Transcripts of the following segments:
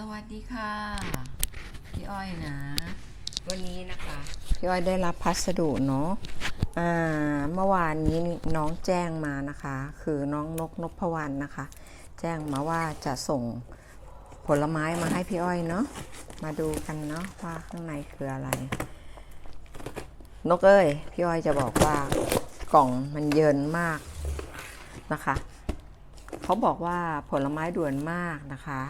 สวัสดีค่ะ พี่อ้อยนะ วันนี้นะคะ พี่อ้อยได้รับพัสดุเนาะอ่าเมื่อวานนี้น้องแจ้งมานะคะ คือน้องนกนพวรรณนะคะ แจ้งมาว่าจะส่งผลไม้มาให้พี่อ้อยเนาะมาดูกันเนาะว่าข้างในคืออะไร นกเอ้ยพี่อ้อยจะบอกว่ากล่องมันเยินมากนะคะ เขาบอกว่าผลไม้ด่วนมากนะคะ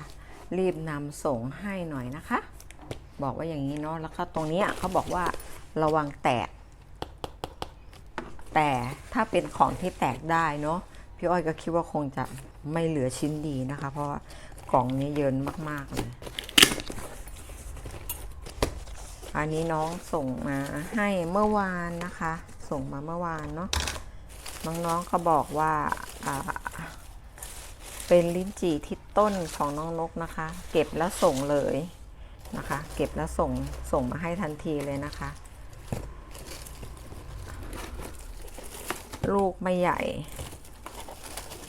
รีบนำส่งให้หน่อยนะคะ บอกว่าอย่างนี้เนาะแล้วก็ตรงนี้เขาบอกว่าระวังแตก แต่ถ้าเป็นของที่แตกได้เนาะพี่อ้อยก็คิดว่าคงจะไม่เหลือชิ้นดีนะคะ เพราะว่ากล่องนี้เยินมาก ๆ เลย อันนี้น้องส่งมาให้เมื่อวานนะคะ ส่งมาเมื่อวานเนาะน้องๆก็บอกว่า เป็นลิ้นจี่ที่ต้นของน้องนกนะคะ เก็บแล้วส่งเลยนะคะ เก็บแล้วส่งส่งมาให้ทันทีเลยนะคะ ลูกไม่ใหญ่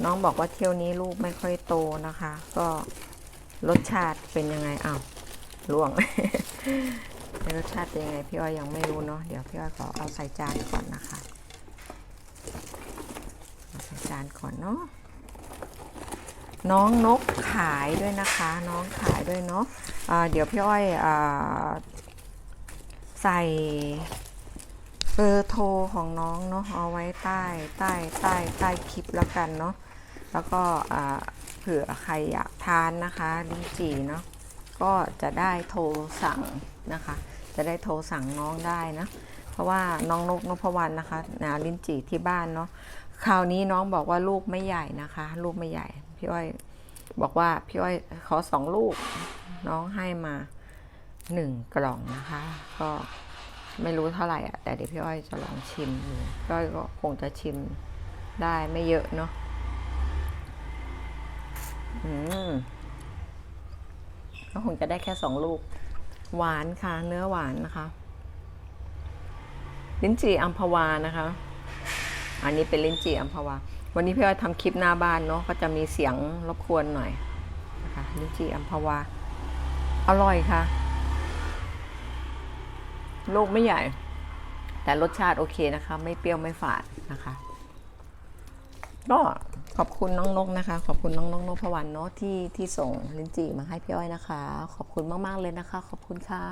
น้องบอกว่าเที่ยวนี้ลูกไม่ค่อยโตนะคะ ก็รสชาติเป็นยังไงอ้าวล่วงรสชาติเป็นยังไงพี่อ้อยยังไม่รู้เนาะเดี๋ยวพี่อ้อยขอเอาใส่จานก่อนนะคะ เอาใส่จานก่อนเนาะ น้องนกขายด้วยนะคะ น้องขายด้วยเนาะะเดี๋ยวพี่อ้อยอใส่เบอร์โทรของน้องเนาะเอาไว้ใต้ใต้ใต้ใต้คลิปแล้วกันเนาะแล้วก็เผื่อใครอยากทานนะคะลิ้นจี่เนาะก็จะได้โทรสั่งนะคะ จะได้โทรสั่งน้องได้นะเพราะว่าน้องนกนพวรรณนะคะนะลิ้นจี่ที่บ้านเนาะคราวนี้น้องบอกว่าลูกไม่ใหญ่นะคะ ลูกไม่ใหญ่พี่อ้อยบอกว่าพี่อ้อยขอสองลูก น้องให้มาหนึ่งกล่องนะคะ ก็ไม่รู้เท่าไหร่อะแต่เดี๋ยวพี่อ้อยจะลองชิมดูพี่อ้อยก็คงจะชิมได้ไม่เยอะเนาะอืมก็คงจะได้แค่สองลูก หวานค่ะ เนื้อหวานนะคะ ลิ้นจี่อัมพวานะคะ อันนี้เป็นลิ้นจี่อัมพวา วันนี้พี่อ้อยทำคลิปหน้าบ้านเนาะก็จะมีเสียงรบกวนหน่อยนะคะลิ้นจี่อัมพวาอร่อยค่ะ ลูกไม่ใหญ่ แต่รสชาติโอเคนะคะ ไม่เปรี้ยวไม่ฝาดนะคะ ก็ขอบคุณน้องนกนะคะ ขอบคุณน้องนกนพวรรณเนาะที่ที่ส่งลิ้นจี่มาให้พี่อ้อยนะคะ ขอบคุณมากๆเลยนะคะ ขอบคุณค่ะ